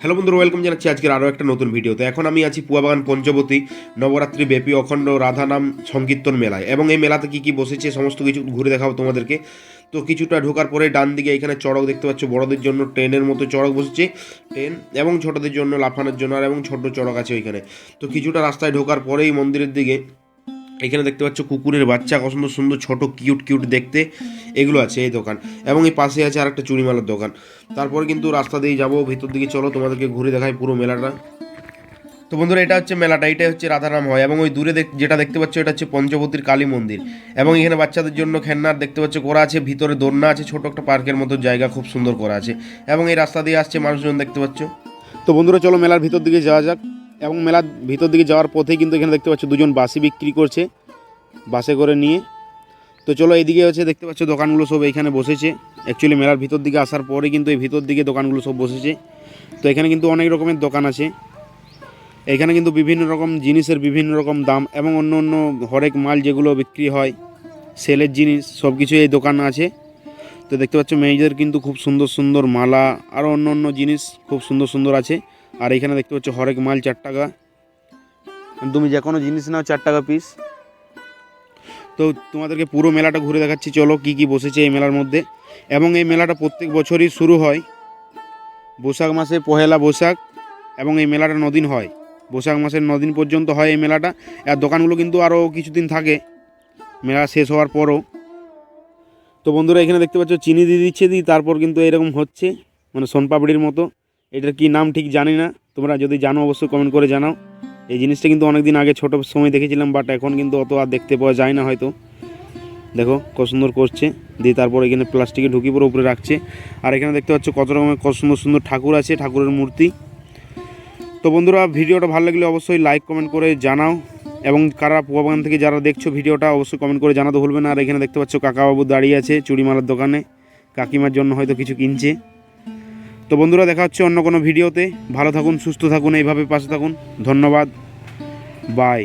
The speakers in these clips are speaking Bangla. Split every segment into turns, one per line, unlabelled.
হ্যালো বন্ধুরা ওয়েলকাম জানাচ্ছি আজকের আরও একটা নতুন ভিডিওতে। এখন আমি আছি পুয়াবাগান পঞ্চবতী, নবরাত্রি, ব্যাপী, অখণ্ড, রাধানাম, সংকীর্তন মেলায়। এবং এই মেলাতে কী কী বসেছে, সমস্ত কিছু ঘুরে দেখাবো তোমাদেরকে। তো কিছুটা ঢোকার পরে ডান দিকে এখানে চড়ক দেখতে পাচ্ছ, বড়দের জন্য ট্রেনের মতো চড়ক বসেছে, ট্রেন এবং ছোটদের জন্য লাফানোর জন্য, আর এবং ছোট চড়ক আছে ওইখানে। তো কিছুটা রাস্তায় ঢোকার পরেই মন্দিরের দিকে এখানে দেখতে পাচ্ছ কুকুরের বাচ্চা কত সুন্দর সুন্দর, ছোট কিউট কিউট দেখতে। এগুলো আছে এই দোকান। এবং এই পাশে আছে আর একটা চুড়িমালার দোকান। তারপর কিন্তু রাস্তা দিয়ে যাব, ভিতর দিকে চলো, তোমাদেরকে ঘুরে দেখাই পুরো মেলাটা। তো বন্ধুরা, এটা হচ্ছে মেলাটা এটা হচ্ছে রাধারাম হয়। এবং ওই দূরে যেটা দেখতে পাচ্ছ, এটা হচ্ছে পঞ্চবতীর কালী মন্দির। এবং এখানে বাচ্চাদের জন্য খেলনার দেখতে পাচ্ছ, করা আছে, ভিতরে দোলনা আছে, ছোট একটা পার্কের মতো জায়গা, খুব সুন্দর করা আছে। এবং এই রাস্তা দিয়ে আসছে মানুষজন, দেখতে পাচ্ছ। তো বন্ধুরা, চলো মেলার ভিতর দিকে যাওয়া যাক। এবং মেলার ভিতর দিকে যাওয়ার পথেই কিন্তু এখানে দেখতে পাচ্ছ দুজন বাসি বিক্রি করছে, বাসে করে নিয়ে। তো চলো এইদিকে হচ্ছে দেখতে পাচ্ছ দোকানগুলো সব এখানে বসেছে। অ্যাকচুয়ালি মেলার ভিতর দিকে আসার পরে কিন্তু এই ভিতর দিকে দোকানগুলো সব বসেছে। তো এখানে কিন্তু অনেক রকমের দোকান আছে। এখানে কিন্তু বিভিন্ন রকম জিনিসের বিভিন্ন রকম দাম এবং অন্য অন্য হরেক মাল যেগুলো বিক্রি হয়, সেলের জিনিস, সব কিছু এই দোকান আছে। তো দেখতে পাচ্ছ মেয়েদের কিন্তু খুব সুন্দর সুন্দর মালা আরও অন্য অন্য জিনিস খুব সুন্দর সুন্দর আছে। আর এখানে দেখতে পাচ্ছ হরেক মাল চার টাকা। তুমি যে কোনো জিনিস নাও চার টাকা পিস তো তোমাদেরকে পুরো মেলাটা ঘুরে দেখাচ্ছি চলো কি কি বসেছে এই মেলার মধ্যে। এবং এই মেলাটা প্রত্যেক বছরই শুরু হয়। বৈশাখ মাসে পহেলা বৈশাখ এবং এই মেলাটা নদিন হয়। বৈশাখ মাসের নদিন পর্যন্ত হয় এই মেলাটা। আর দোকানগুলো কিন্তু আরও কিছুদিন থাকে। মেলা শেষ হওয়ার পরও। তো বন্ধুরা এখানে দেখতে পাচ্ছ চিনি দিয়ে দিচ্ছে দিই তারপর কিন্তু এরকম হচ্ছে মানে সোনপাপড়ির মতো। এটার কি নাম ঠিক জানি না। তোমরা যদি জানো, অবশ্যই কমেন্ট করে জানাও। এই জিনিসটা কিন্তু অনেক দিন আগে ছোটো সময় দেখেছিলাম বাট এখন কিন্তু অত আর দেখতে পাওয়া যায় না হয়তো। দেখো, কত সুন্দর করছে। দিয়ে তারপর এখানে প্লাস্টিকে ঢুকি পরে উপরে রাখছে। আর এখানে দেখতে পাচ্ছ কত রকমের, কত সুন্দর সুন্দর ঠাকুর আছে, ঠাকুরের মূর্তি। তো বন্ধুরা, ভিডিওটা ভালো লাগলে অবশ্যই লাইক কমেন্ট করে জানাও। এবং কারা পুয়াবাগান থেকে যারা দেখছ ভিডিওটা, অবশ্যই কমেন্ট করে জানাতে ভুলবে না। আর এখানে দেখতে পাচ্ছ কাকাবাবু দাঁড়িয়ে আছে চুড়িমালার দোকানে। কাকিমার জন্য হয়তো কিছু কিনছে। তো বন্ধুরা, দেখা হচ্ছে অন্য কোনো ভিডিওতে। ভালো থাকুন, সুস্থ থাকুন, এইভাবে পাশে থাকুন। ধন্যবাদ। বাই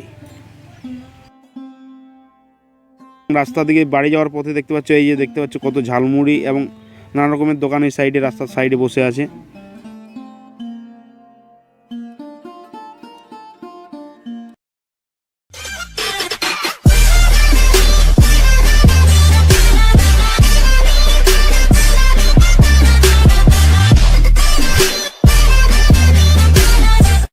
রাস্তা দিকে বাড়ি যাওয়ার পথে দেখতে পাচ্ছ, এই যে দেখতে পাচ্ছ কত ঝালমুড়ি এবং নানা রকমের দোকান এই সাইডে রাস্তার সাইডে বসে আছে।